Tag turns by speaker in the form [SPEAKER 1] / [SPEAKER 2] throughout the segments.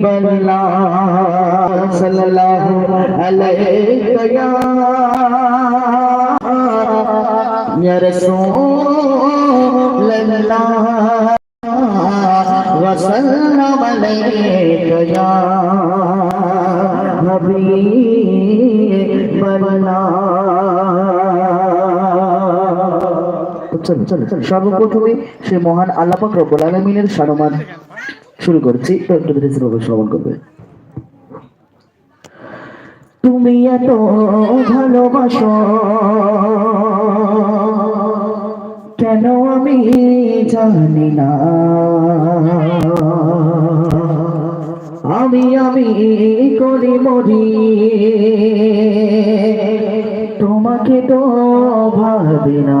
[SPEAKER 1] بلا صلی اللہ علیہ یا رسول اللہ وسلم علیک یا نبی بلا চলো চলো সর্বপ্রথমে সে মহান আল্লাপাক রব্বুল আলমিনের সারমান শুরু করছি। শ্রবণ করবে। তুমি এত ভালোবাসো, কেন আমি জানি না? আমি আমি করি মরি। তোমাকে তো ভাবি না।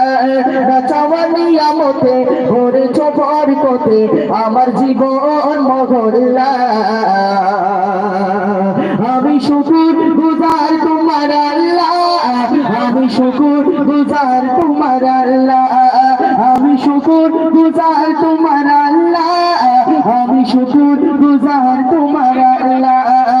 [SPEAKER 1] চাওয়ানি আমতে করেছ বরকতে আমার জীবন মহল্লা। আমি শুকুর গুজার তোমার আল্লাহ, আমি শুকুর গুজার তোমার আল্লাহ। আমি শুকুর গুজার তোমার আল্লাহ, আমি শুকুর গুজার তোমার আল্লাহ।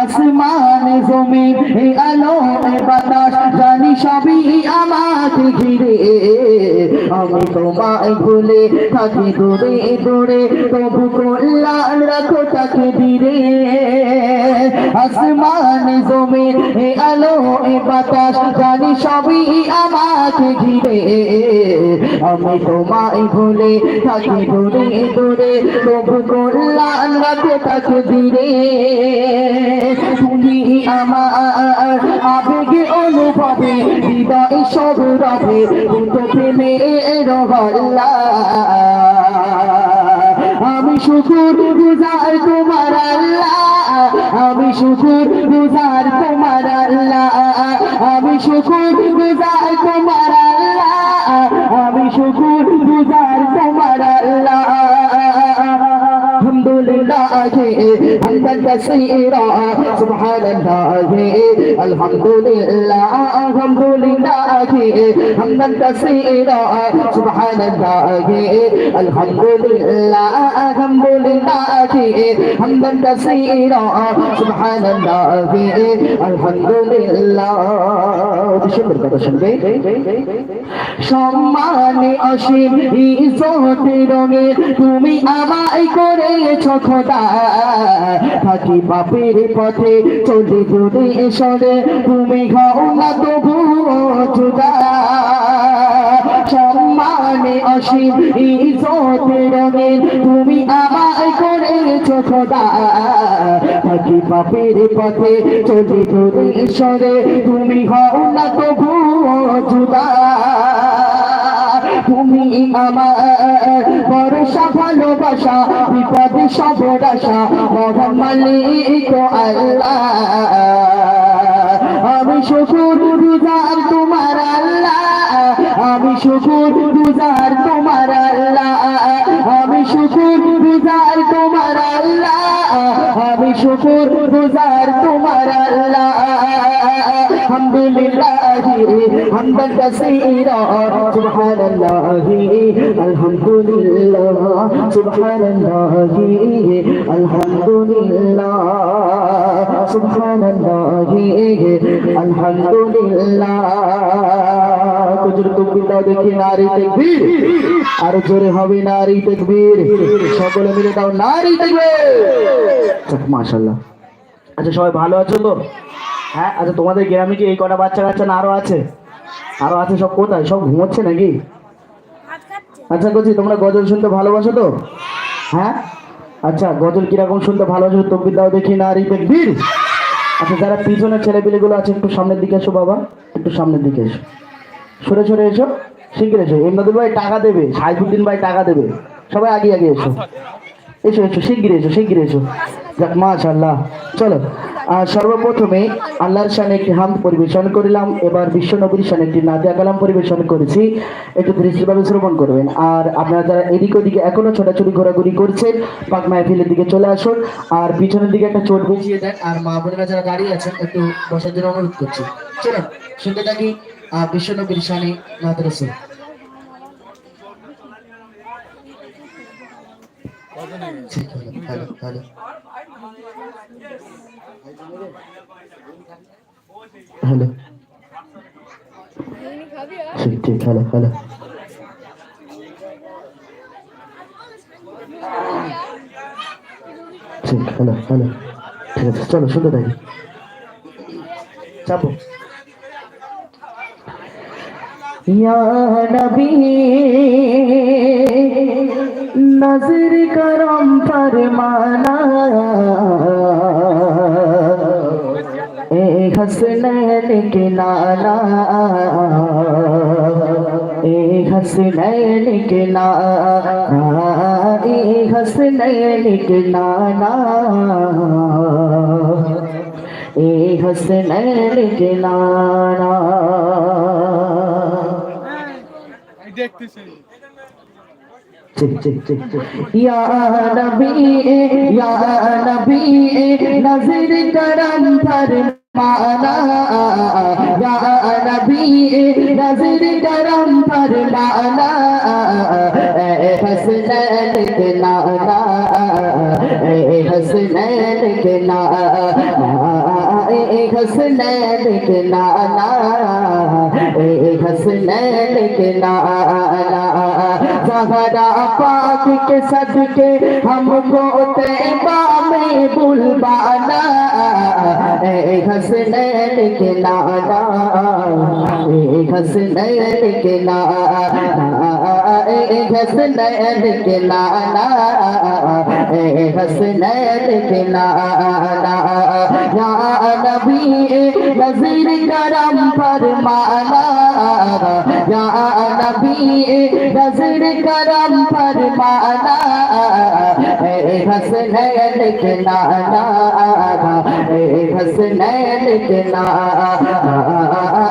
[SPEAKER 1] আসমান এই আলো বাতাস, জানি সবই আমাকে ঘিরে। আমি তোমায় ভুলে থাকি দূরে দূরে, তবু কল্যাণ রাখো তাকে ধীরে। আসমান এই আলো বাতাস, জানি সবই আমাকে ঘিরে। আমি তোমায় ভুলে থাকি দূরে দূরে, তবু কল্যাণ রাখো তাকে ধীরে। তুমি আমার আবেগে অনুভবে হৃদয় সব রাধে প্রেমে আমি শুকুর গুজার তোমার আল্লাহ। আমি শুকুর গুজার তোমার আল্লাহ। আমি শুকুর গুজার তোমার আল্লাহ। আমি শুকুর গুজার তোমার আল্লাহ। لله حمدا كثيرا سبحان الله الحمد لله الحمد لله حمدا كثيرا سبحان الله الحمد لله الحمد لله حمدا كثيرا سبحان الله الحمد لله সুন্দর কথা শুনবে সম্মানে অসীম ইজ্জতে রঙে তুমি আমায় করেছ খোদা থাকি বাপের পথে চলে দূরে সরে তুমি ঘাও না তবু জুদা সম্মানে অসীম ইজ্জতে রঙে তুমি আমায় করেছ খোদা। থাকি বাপের পথে চলে দূরে সরে তুমি হও না তবু জুদা তুমি ভরসা ভালোবাসা বিপদে সবর আশা মহান মালিক আল্লাহ। আমি শুকুর গুজার তোমার আল্লাহ। আমি শুকুর গুজার তোমার আল্লাহ। আমি শুকুর গুজার তোমার আল্লাহ। শুকুর গুজার তোমার আল্লাহ। আলহামদুলিল্লাহ, হামদান কাসীরা, সুবহানাল্লাহ। আলহামদুলিল্লাহ সুবহানাল্লাহ। আলহামদুলিল্লাহ সুবহানাল্লাহ। আলহামদুলিল্লাহ। কুজুর তুমিটা দেখি নারী তাকবীর। আর জোরে হবে নারী তাকবীর। সকলে মিলে দাও, নারী তাকবীর। মাশাআল্লাহ। আচ্ছা সবাই ভালো আছো তো?
[SPEAKER 2] হ্যাঁ আচ্ছা তোমাদের গ্রামে কি এই কটা বাচ্চা কাচ্চা না আরও আছে? আরও আছে সব কোথায়? সব ঘুমোচ্ছে নাকি? আচ্ছা বলছি তোমরা গজল শুনতে ভালোবাসো তো? হ্যাঁ? আচ্ছা গজল কীরকম শুনতে ভালোবাসো তকবির দাও দেখি না আর বীর। আচ্ছা যারা পিছনের ছেলেপিলেগুলো আছে, একটু সামনের দিকে এসো বাবা, একটু সামনের দিকে এসো। সরে সরে এসো, শিগগির এসো। এমদাদুল ভাই টাকা দেবে, সাইফুদ্দিন ভাই টাকা দেবে। সবাই আগে আগে এসো। এসো এসো, শিগগির এসো শিগগির এসো। যাক, মাশাআল্লাহ। চলো। আর সর্বপ্রথমে আল্লাহর শানে একটি হাম পরিবেশন করিলাম। এবার বিশ্ব শানে একটি নাদিয়া কালাম পরিবেশন করেছি। একটু দৃষ্টিভাবে শ্রবণ করবেন। আর আপনারা যারা এদিক ওদিকে এখনও ছোটাছুটি ঘোরাঘুরি করছেন, পাক মাহফিলের দিকে চলে আসুন। আর পিছনের দিকে একটা চোট বুঝিয়ে দেন। আর মা বোনেরা যারা দাঁড়িয়ে আছেন, একটু বসার জন্য অনুরোধ করছি। চলুন শুনতে থাকি। আর নবীর শানে মাদ্রাসা هلا هلا هلا هلا هلا شفتك هلا
[SPEAKER 3] هلا
[SPEAKER 1] هلا هلا يا نبي نظر کرم فرمانا اے حسنین کی نالا اے حسنین کی نالا اے حسنین کی نالا اے حسنین کی نالا دیکھتے چلیے یا نبی یا نبی زہرا پاک کے صدقے ہم کو تیبہ میں بلبانا، اے حسنین کے اے حسنین کے لانا اے حسنین کے اے حسنین کے یا نبی نظر کرم فرمانا، یا نبی نظر करम फरमाना ए हसनैन के नाना ए हसनैन के नाना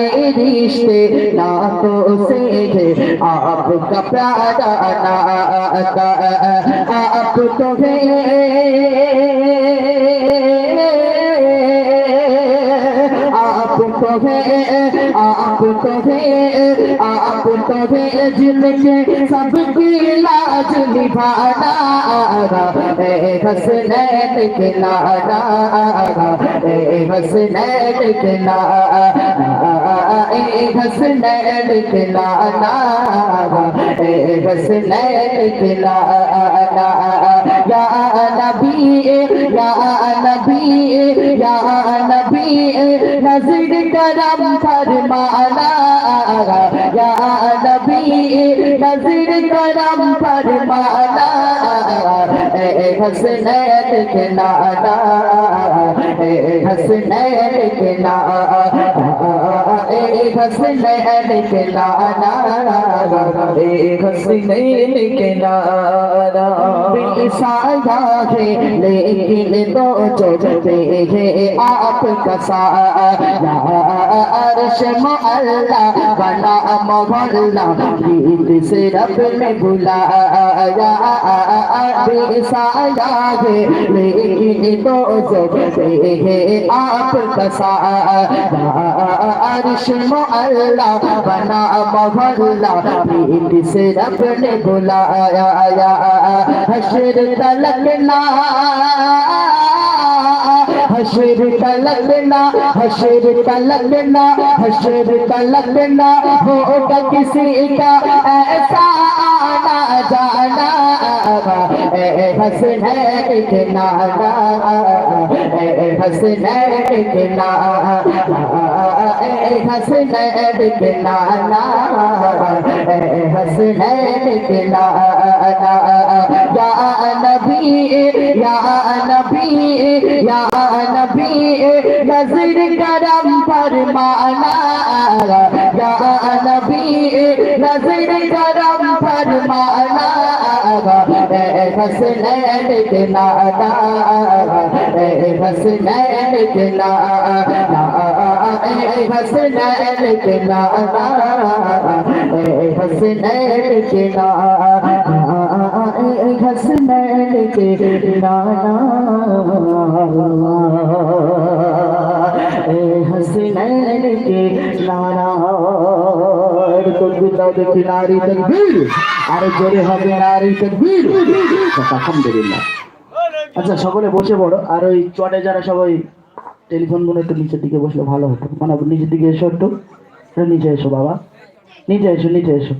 [SPEAKER 1] रिश्ते नातों से है आपका प्यारा नाता आप तो है आप तो है आप तो है आप तो है जिनके सबकी लाज निभाना ए हसनैन के नाना ए हसनैन के नाना ए हसनैन के नाना ए हसनैन के नाना या नबी या नबी या नबी नजर करम फरमाना या नबी नजर करम फरमाना ए हसनैन के नाना ए हसनैन के नाना ए हसनैन के नाना ए हसनैन के नाना साया है लेकिन दो चोटे है आपका साया अर्श मोहल्ला बना मोहल्ला ईद से रब ने बुलाया बेसाया है लेकिन तो से है आपका साया अर्श मोहल्ला बना मोहल्ला ईद से रब ने बुलाया हशर तलकना हशर तलकना हशर तलकना हशर तलकना होगा किसी का ऐसा आना जाना ए हसनैन के नाना ए हसनैन के नाना ए हसनैन के नाना ए हसनैन के नाना या नबी या फरमाना या नबी नजर करम फरमाना ए हसनैन के नाना ए हसनैन के नाना ए हसनैन के नाना ए हसनैन के नाना ए हसनैन के नाना কে নানা তকবীর দাও দেখি নারী তকবীর হবে নারী
[SPEAKER 2] আচ্ছা সকলে বসে পড়ো। আর ওই চটে যারা সবাই টেলিফোনগুলো একটু নিচের দিকে বসলে ভালো হতো। মানে নিচের দিকে এসো একটু। নিচে এসো, বাবা। নিচে এসো নিচে এসো।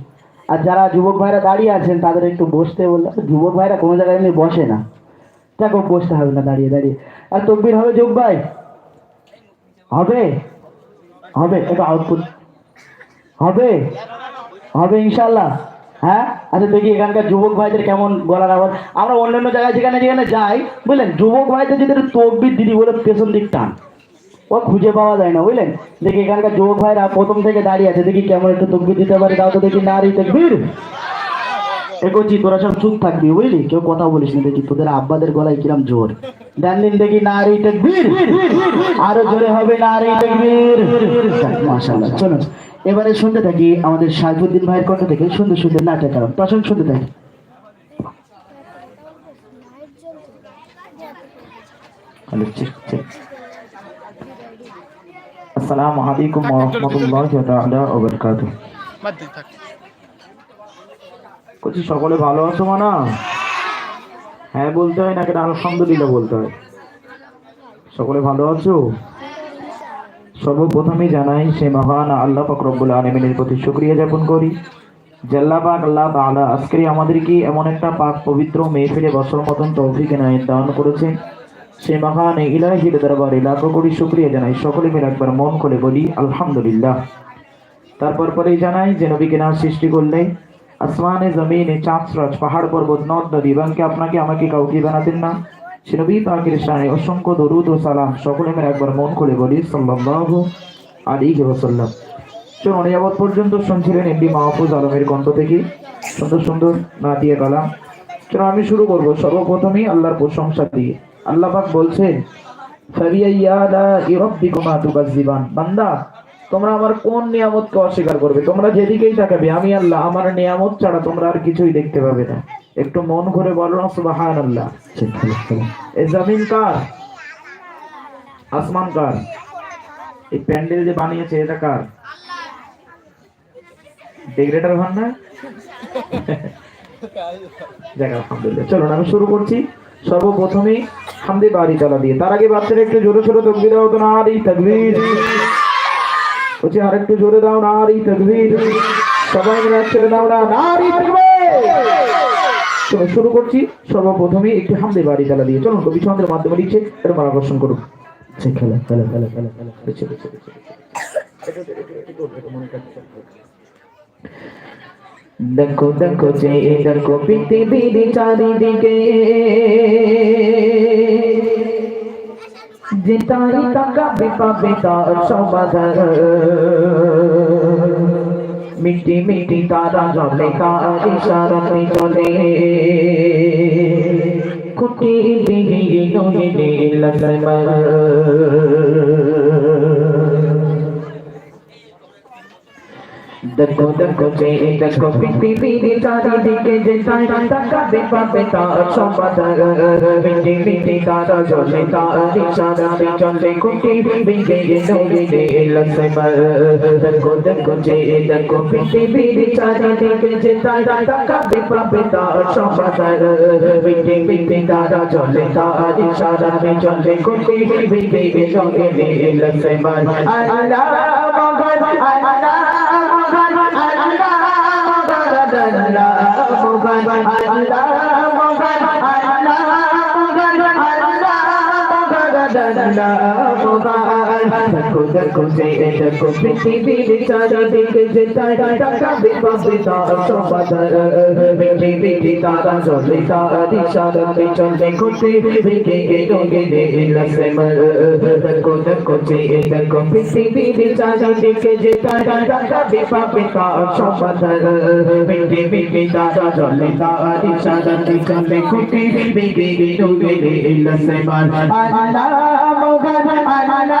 [SPEAKER 2] আর যারা যুবক ভাইরা দাঁড়িয়ে আছেন, তাদের একটু বসতে বললে যুবক ভাইরা কোনো জায়গায় এমনি বসে না। দেখো, বসতে হবে না, দাঁড়িয়ে দাঁড়িয়ে। আর তকবির হবে যোগ ভাই? হবে? হবে, এটা আউটপুট হবে হবে ইনশাল্লাহ হ্যাঁ? আচ্ছা দেখি এখানকার যুবক ভাইদের কেমন গলার আবার আমরা অন্যান্য জায়গায় যেখানে যেখানে যাই, বুঝলেন? যুবক ভাইদের যদি তকবির দিদি বলে পেছন দিক টান, ও খুঁজে পাওয়া যায় না, বুঝলেন? দেখি এখানকার যুবক ভাইরা প্রথম থেকে দাঁড়িয়ে আছে, দেখি কেমন একটু তকবির দিতে পারে, তাও তো দেখি নারী তকবির এগোচ্ছি তোরা সব চুপ থাকবি, বুঝলি? কেউ কথা বলিস না, দেখি তোদের আব্বাদের গলায় কিরম জোর। দিন দেখি নারী তকবীর আরও জোরে হবে নারী তকবীর মাশাআল্লাহ, চলো। এবারে শুনতে থাকি আমাদের সাইফুদ্দিন ভাইয়ের কণ্ঠ থেকে, সুন্দর সুন্দর নাটের কারণ। তখন শুনতে থাকি। আসসালামু আলাইকুম ওয়া রাহমাতুল্লাহি ওয়া বারাকাতুহু। বলছি, সকলে ভালো আছো মানা? হ্যাঁ বলতে হয়, নাকি আলহামদুলিল্লাহ বলতে হয়? সকলে ভালো আছো? সর্বপ্রথমেই জানাই, সে মহান আল্লাহ পাক রব্বুল আলমিনের প্রতি শুক্রিয়া জ্ঞাপন করি। জাল্লা পাক আল্লাহ তাআলা আজকে আমাদেরকে এমন একটা পাক পবিত্র মেহফিলে বছর মতন তৌফিক এনায়েত দান করেছে সে মহান ইলাহির দরবারে লাখো কোটি শুক্রিয়া জানাই। সকলে মিলে একবার মন খুলে বলি, আলহামদুলিল্লাহ। তারপর পরেই জানাই যে নবীকে না সৃষ্টি করলে আসমানে জমিনে চাঁদ সূরজ, পাহাড় পর্বত নদ নদী বাংকে আপনাকে আমাকে কাউকে বানাতেন না। নবী পাকের শানে অসংখ্য দরুদ ও সালাম সকলে মিলে একবার মন খুলে বলি সাল্লাল্লাহু আলাইহি ওয়াসাল্লাম। চলুন পর্যন্ত শুনছিলেন এমডি মাহফুজ আলমের কণ্ঠ থেকে। সুন্দর সুন্দর নাতিয়ে কালাম। চলো আমি শুরু করব সর্বপ্রথমেই আল্লাহর প্রশংসা দিয়ে। আল্লাহ পাক বলছেন ফাবিআইয়া আলাই রাব্বিকুমা তুকাজ্জিবান বান্দা তোমরা আমার কোন নিয়ামতকে অস্বীকার করবে? তোমরা যেদিকেই তাকাবে, আমি আল্লাহ, আমার নিয়ামত ছাড়া তোমরা আর কিছুই দেখতে পাবে না। একটু মন করে বলো না, সুবহানাল্লাহ। এই জমিন কার? আসমান কার? এই প্যান্ডেল যে বানিয়েছে, এটা কার? ডেকোরেটর হন না? যাক, আলহামদুলিল্লাহ। চলুন, আমি শুরু করছি। সর্বপ্রথমেই হামদে বাড়ি তালা দিয়ে। তার আগে বাচ্চারা একটু জোরে সোরে তকবির দাও তো না আর এই তকবির বলছি আরেকটু জোরে দাও না আর তকবির সবাই মিলে ছেড়ে দাও না না আর এই তকবির শুরু করছি সর্বপ্রথমেই একটি হামদে বাড়ি তালা দিয়ে চলুন কবি ছন্দের মাধ্যমে লিখছে এটা আকর্ষণ করুন আচ্ছা, খেলা খেলা খেলা খেলা খেলা খেলা ছেড়ে ছেড়ে ছেড়ে দেখো দেখো যে দেখো পৃথিবীর চারিদিকে যে তারি তাকাবে পাবে তার সমাধান মিটি মিটি তারা জলে কার ইশারাতে চলে। খুঁটি দিহি নহিনে লাগবে
[SPEAKER 4] দেখো দেখো যে দেখো পৃথিবীর চারিদিকে যে তাই তাকাবে পাবে তার সমাধান বিটি বিটি তারা জলে তার ইশারাতে চলে কুটি বিগে নগে লসে মার দেখো দেখো যে দেখো পৃথিবীর চারিদিকে যে তাই তাকাবে পাবে তার সমাধান বিটি বিটি তারা জলে তার ইশারাতে চলে কুটি বিগে নগে লসে মার আল্লাহ Allah দেখো দেখো যে দেখো পৃথিবীর চারিদিকে যে তারা টাকা বিপাসিতা সবাদার পৃথিবীর তারা চলে তারা দিশারাতে চলে খুশি ভিকে গেলে গেলে সেমর দেখো দেখো যে দেখো পৃথিবীর চারিদিকে যে তারা টাকা বিপাসিতা সবাদার পৃথিবীর তারা চলে তারা দিশারাতে চলে খুশি ভিকে গেলে গেলে সেমর আলা মোগল আলা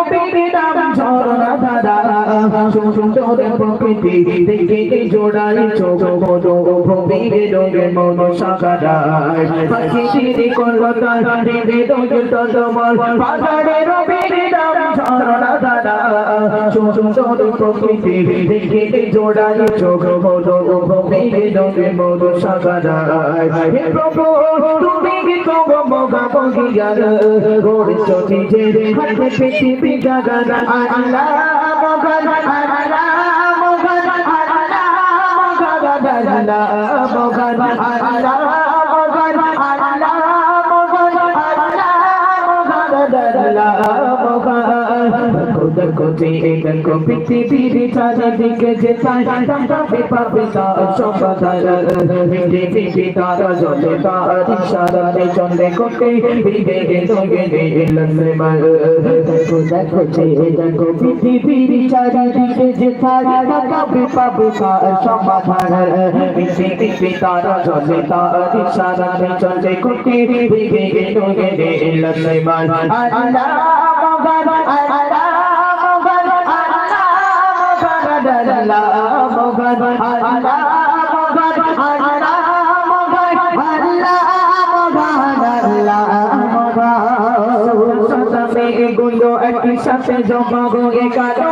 [SPEAKER 4] ঝরনা দাদা সুন্দর প্রকৃতি দেখে জোড়াই চোখ ভূমির রঙে মন সাকারায় পৃথিবী কন্দতা দেবে দোগে চন্দ্রমল পাহাড়ের পিড়ি নাম ঝরনা দাদা সুন্দর প্রকৃতি দেখে জোড়াই চোখ বড় রঙে মন সাকারায় প্রভু তুমি কি কব মগা বগিয়ার গোড় চটি যে হাতে পৃথিবী জাগান আল্লাহ Allah দেখো যে দেখো পৃথিবীর চারিদিকে যে চাই তাকাবে পাবে তার সমাধান পৃথিবী তারা জলে তার ইশারাতে চলে কোটে বিগে দোগে লসে মার। দেখো দেখো যে দেখো পৃথিবীর চারিদিকে যে চাই তাকাবে পাবে তার সমাধান পৃথিবী তারা জলে তার ইশারাতে চলে কোটে বিগে দোগে লসে মার। আল্লাহ আল্লাহ মোগর আল্লাহ মোগর আল্লাহ মোগর আল্লাহ মোগর আল্লাহ জমা গো কালো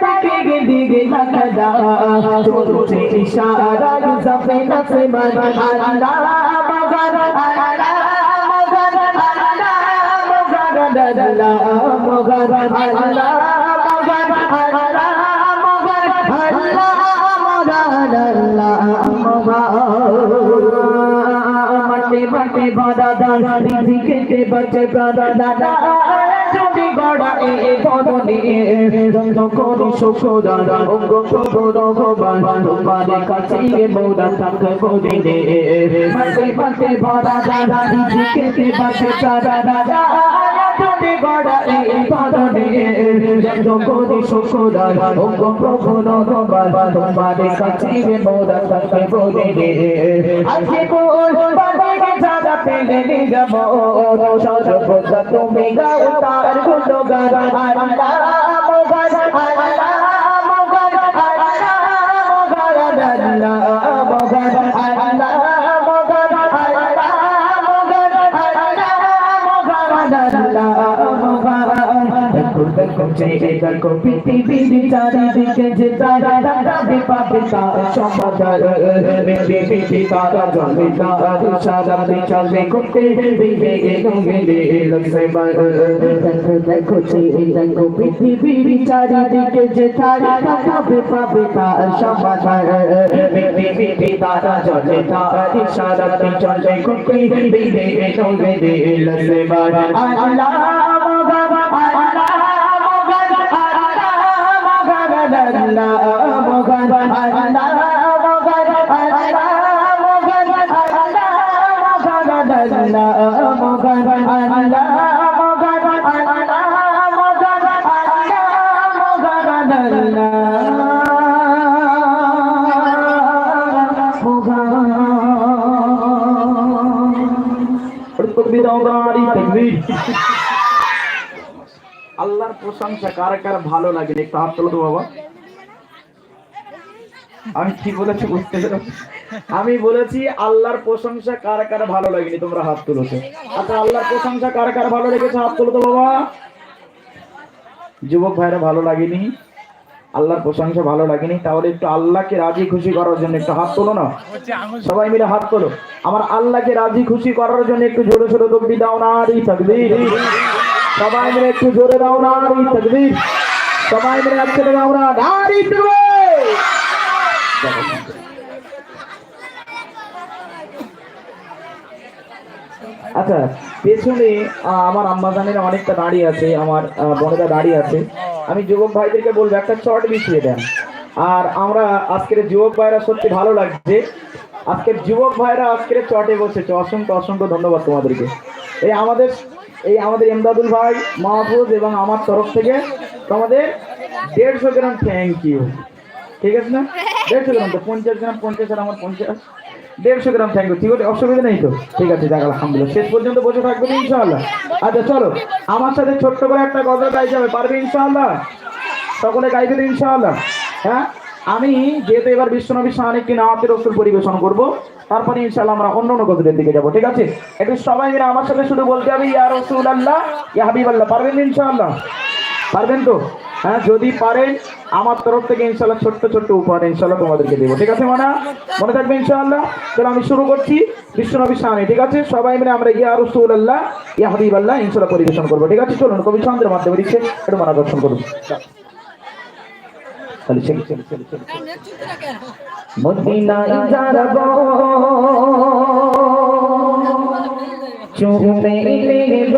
[SPEAKER 4] তারা তারা দিকে দিকে লাগাদা চলছে ইশারা জবে নসে মান আল্লাহ মগন আল্লাহ বাচ্চা দাদা দাদা বাড়াই বদনে রঙ্গ করি শুকরান অঙ্গ কবর ভগবান তোমার কাছে মৌরা থাকব দিনে মাঝে মাঝে ভরা দাদা নিজেকে বাসে তারা দাদা। হাতে গড়া এই পাদনে জগদি সুখদার ওগো প্রভু নগবার তোমারে কাছে মোরা তাকে বলে দে আজকে কোন বাবাকে জাদা পেলে নিগম সর্বদা তুমি গাও তার গুণগান। আমার নাম দেখো পৃথিবীর চারিদিকে যে তারা দাঁড়াবে পাবে তার সমাধান পৃথিবী তারা জলে তার সারাতে চলে করতে বিবে গেলে লক্ষ্মী দেখো দেখো দেখো পৃথিবীর চারিদিকে যে তারা দাঁড়াবে পাবে তার সমাধান পৃথিবী তারা জলে তার সারাতে চলে করতে বিবে গেলে লক্ষ্মী আল্লাহ
[SPEAKER 2] আল্লাহর প্রশংসা কার কার ভালো লাগে একটু হাত তোলো তো বাবা আমি কি বলেছি বুঝতে আমি বলেছি, আল্লাহর প্রশংসা কার কার ভালো লাগেনি? তোমরা হাত তুলেছো আচ্ছা আল্লাহর প্রশংসা কার কার ভালো লেগেছে? হাত তোলো তো বাবা। যুবক ভাইরা, ভালো লাগেনি? আল্লাহর প্রশংসা ভালো লাগেনি? তাহলে একটু আল্লাহকে রাজি খুশি করার জন্য একটু হাত তোলো না? সবাই মিলে হাত তোলো। আমার আল্লাহকে রাজি খুশি করার জন্য একটু জোরে জোরে তকবি দাও না আরি তাকবীর। সবাই মিলে একটু জোরে দাও না আরি তাকবীর। সবাই মিলে একসাথে দাও না আরি তাকবীর। আচ্ছা পেছনে আমার আম্মাজানেরা অনেকটা দাঁড়িয়ে আছে, আমার বোনেরা দাঁড়িয়ে আছে। আমি যুবক ভাইদেরকে বলব, একটা চট বিছিয়ে দেন। আর আমরা আজকের যুবক ভাইরা সত্যি ভালো লাগছে। আজকের যুবক ভাইরা আজকের চটে বসেছে। অসংখ্য অসংখ্য ধন্যবাদ তোমাদেরকে। এই আমাদের এই আমাদের এমদাদুল ভাই, মাহফুজ এবং আমার তরফ থেকে তোমাদের দেড়শো গ্রাম থ্যাংক ইউ ঠিক আছে না? দেড়শো গ্রাম তো, পঞ্চাশ গ্রাম, পঞ্চাশ আর আমার পঞ্চাশ। দেড়শো গ্রাম ইউ ঠিক আছে, অসুবিধা নেই তো। ঠিক আছে যাক আলহামদুলিল্লাহ। শেষ পর্যন্ত বসে থাকবে তো ইনশাআল্লাহ। আচ্ছা চলো, আমার সাথে ছোট্ট করে একটা গজল গাইতে হবে, পারবে ইনশাআল্লাহ? সকলে গাইবে তো ইনশাআল্লাহ। হ্যাঁ? আমি যেহেতু এবার বিশ্বনবী শাহ একটি নামাতের রসুল পরিবেশন করব, তারপরে ইনশাআল্লাহ আমরা অন্য অন্য গজলের দিকে যাব, ঠিক আছে? একটু সবাই মিলে আমার সাথে শুধু বলতে হবে, ইয়া রসুল আল্লাহ ইয়া হাবিব আল্লাহ পারবেন ইনশাআল্লাহ? পারবেন তো? হ্যাঁ যদি পারেন, আমার তরফ থেকে ইনশাল্লাহ ছোট্ট ছোট্ট উপহার ইনশাল্লাহ তোমাদেরকে দেবো। ঠিক আছে, মানা? মনে থাকবে ইনশাআল্লাহ? তাহলে আমি শুরু করছি। বিশ্বনবী সামনে ঠিক আছে? সবাই মিলে আমরা ইয়া রসুল আল্লাহ ইয়া হাবিব আল্লাহ ইনশাল্লাহ পরিবেশন করব। ঠিক আছে, চলুন, কবি ছন্দের মাধ্যমে দিচ্ছে। একটু মানা দর্শন করুন
[SPEAKER 4] নেব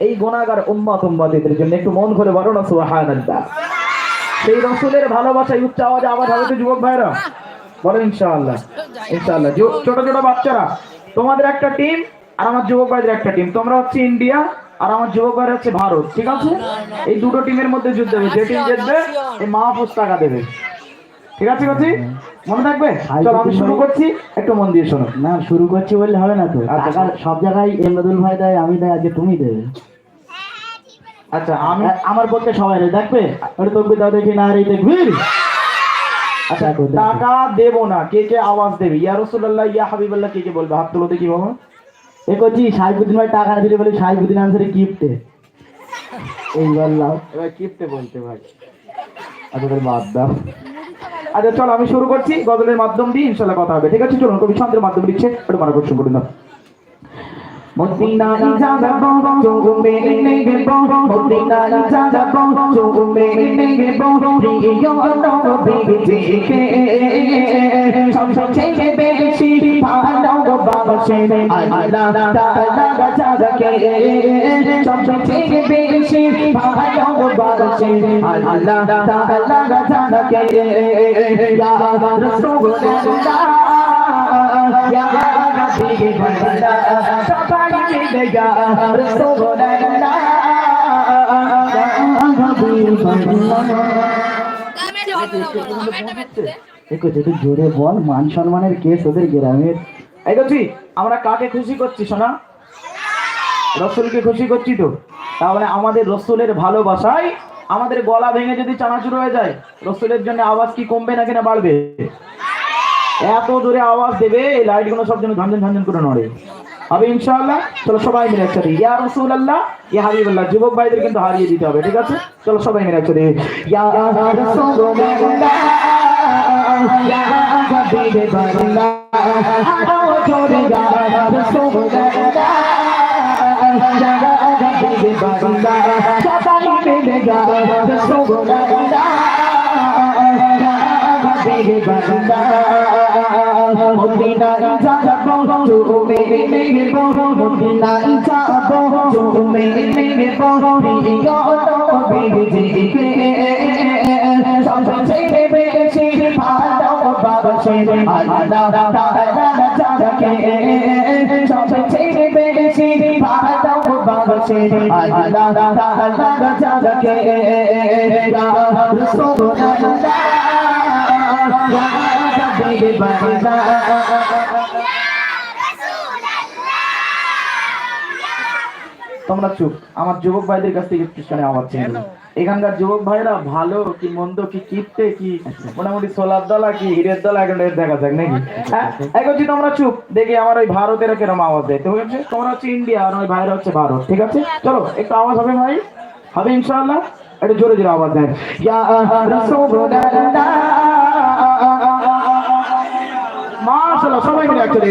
[SPEAKER 2] এই গুণাগার উম্মত উম্মতিদের জন্য একটু মন করে বলো না সুবহানাল্লাহ। সেই রসুলের ভালোবাসায় উচ্চ আওয়াজে আওয়াজ হবে তো যুবক ভাইরা বলো ইনশাআল্লাহ ইনশাআল্লাহ। যো- ছোট ছোট বাচ্চারা তোমাদের একটা টিম আর আমার যুবক ভাইদের একটা টিম। তোমরা হচ্ছে ইন্ডিয়া আর আমার যুবক ভাইরা হচ্ছে ভারত ঠিক আছে? এই দুটো টিমের মধ্যে যুদ্ধ হবে। যে টিম জিতবে এই মাহফুজ টাকা দেবে। ঠিক আছে কচি মনে থাকবে? চলো আমি শুরু করছি একটু মন দিয়ে শোনো।
[SPEAKER 4] না শুরু করছি বললে হবে না তো।
[SPEAKER 2] আচ্ছা।
[SPEAKER 4] সব জায়গায় এমদাদুল ভাই দেয় আমি দেয় আজকে তুমি দেবে।
[SPEAKER 2] আচ্ছা আমি
[SPEAKER 4] আমার পক্ষে সবাই রে দেখবে? ওটা তকবি দাও দেখি না রে দেখবি?
[SPEAKER 2] আচ্ছা। টাকা দেবো না কে কে আওয়াজ দেবে? ইয়া রসুল্লাহ ইয়া হাবিবাল্লাহ কে কে বলবে? হাত তুলো দেখি বাবা।
[SPEAKER 4] এ করছি সাহেবুদ্দিন ভাই টাকা না দিলে বলি সাহেবুদ্দিন আনসারে গিফটে এই বললাম
[SPEAKER 2] এবার কিপতে বলতে ভাই। আচ্ছা তাহলে বাদ দাও। আচ্ছা চলো আমি শুরু করছি। গজলের মাধ্যম দিয়ে ইনশাল্লাহ কথা হবে। ঠিক আছে চলুন কবি ছন্দের মাধ্যমে দিচ্ছে। একটু মনে করছেন করুন।
[SPEAKER 4] মদিনায় যাব চুমে নেব মদিনায় যাব চুমে নেব প্রিয় নবীজিকে সবচেয়ে বেশি ভালোবাসেন আল্লাহ তাআলা যাকে সবচেয়ে বেশি ভালোবাসেন আল্লাহ তাআলা যাকে ইয়া রাসূলুল্লাহ ইয়া হাবিবাল্লাহ একটু জোরে বল মান সম্মানের কেস ওদের গ্রামের। এই করছি আমরা কাকে খুশি করছি শোনা? রসুলকে খুশি করছি তো? তাহলে আমাদের রসুলের ভালোবাসায় আমাদের গলা ভেঙে যদি চানাচুর হয়ে যায় রসুলের জন্য আওয়াজ কি কমবে নাকি না বাড়বে? এত জোরে আওয়াজ দেবে এই লাইটগুলো সব যেন ঝনঝন ঝনঝন করে নড়ে। হবে ইনশাআল্লাহ চলো সবাই মিলে একসাথে ইয়া রসুল আল্লাহ ইয়া হাবিবুল্লাহ যুবক ভাইদের কিন্তু হারিয়ে দিতে হবে ঠিক আছে চলো সবাই মিলে একসাথে ইয়া রাসূলুল্লাহ নেব মদিনায় যাব তুমি নেব প্রিয় নবীজিকে সব ছেড়ে বেশি ভালোবাসে আল্লাহ তাআলা যাকে সব ছেড়ে বেশি ভালোবাসে আল্লাহ তাআলা যাকে ইয়া রাসূলুল্লাহ তোমরা চুপ। আমার যুবক ভাইদের কাছ থেকে একটু শুনে আমার চিন্তা এখানকার যুবক ভাইরা ভালো কি মন্দ কি কিপটে কি? মোটামুটি সোলার দলা কি হিরের দলা এখন দেখা যাক নাকি? হ্যাঁ এখন যদি তোমরা চুপ। দেখি আমার ওই ভারতের কেরম আওয়াজ দেয়। ঠিক আছে তোমরা হচ্ছে ইন্ডিয়া আর ওই ভাইরা হচ্ছে ভারত ঠিক আছে? চলো একটু আওয়াজ হবে ভাই? হবে ইনশাআল্লাহ? একটু জোরে জোরে আওয়াজ দেন। ইয়া মাশাআল্লাহ সবাই মিলে একসাথে।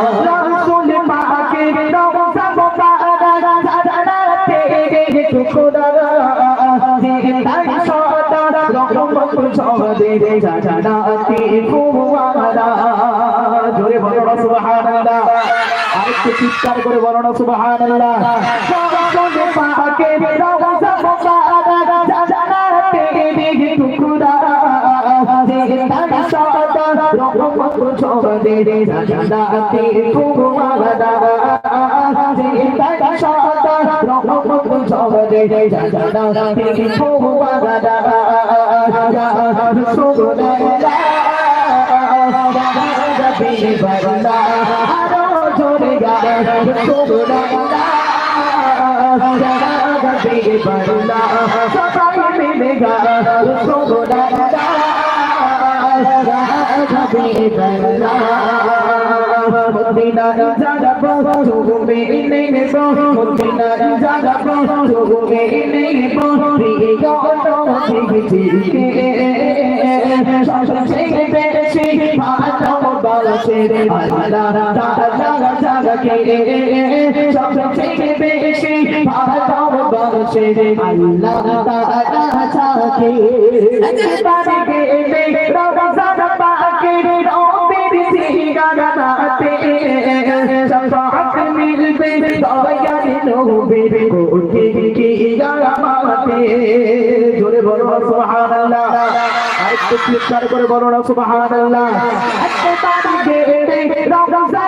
[SPEAKER 4] চিৎকার করে বলো না, সুবহানাল্লাহ। রাসূল পাকের রওজা মুবারক জান্নাতে টুকরা তাই সদা রহমত ছড়ে জান্নাতে ফুয়ারা তাই সদা রহমত ছড়ে জান্নাতে ফুয়ারা ইয়া রাসূলুল্লাহ হাবিবাল্লাহ আরও জোরে ইয়া রাসূলুল্লাহ ইয়া হাবিবাল্লাহ সবাই মিলে ইয়া রাসূলুল্লাহ ইয়া হাবিবাল্লাহ মদিনা যাব তুমি নেব মদিনা যাব তুমি নেব প্রিয় নবীজিকে সবচেয়ে বেশি ভালোবাসে আল্লাহ তাআলা যাকে সবচেয়ে বেশি ভালোবাসে আল্লাহ তাআলা যাকে বাড়ি গেলে রওজা পাকে রবের ঠিকানাতে সফাত মিলবে দয়াল নবীর কোটি কিয়ামতে জোরে বলো সুবহানাল্লাহ চিৎকার করে বলো না গেলে রওজা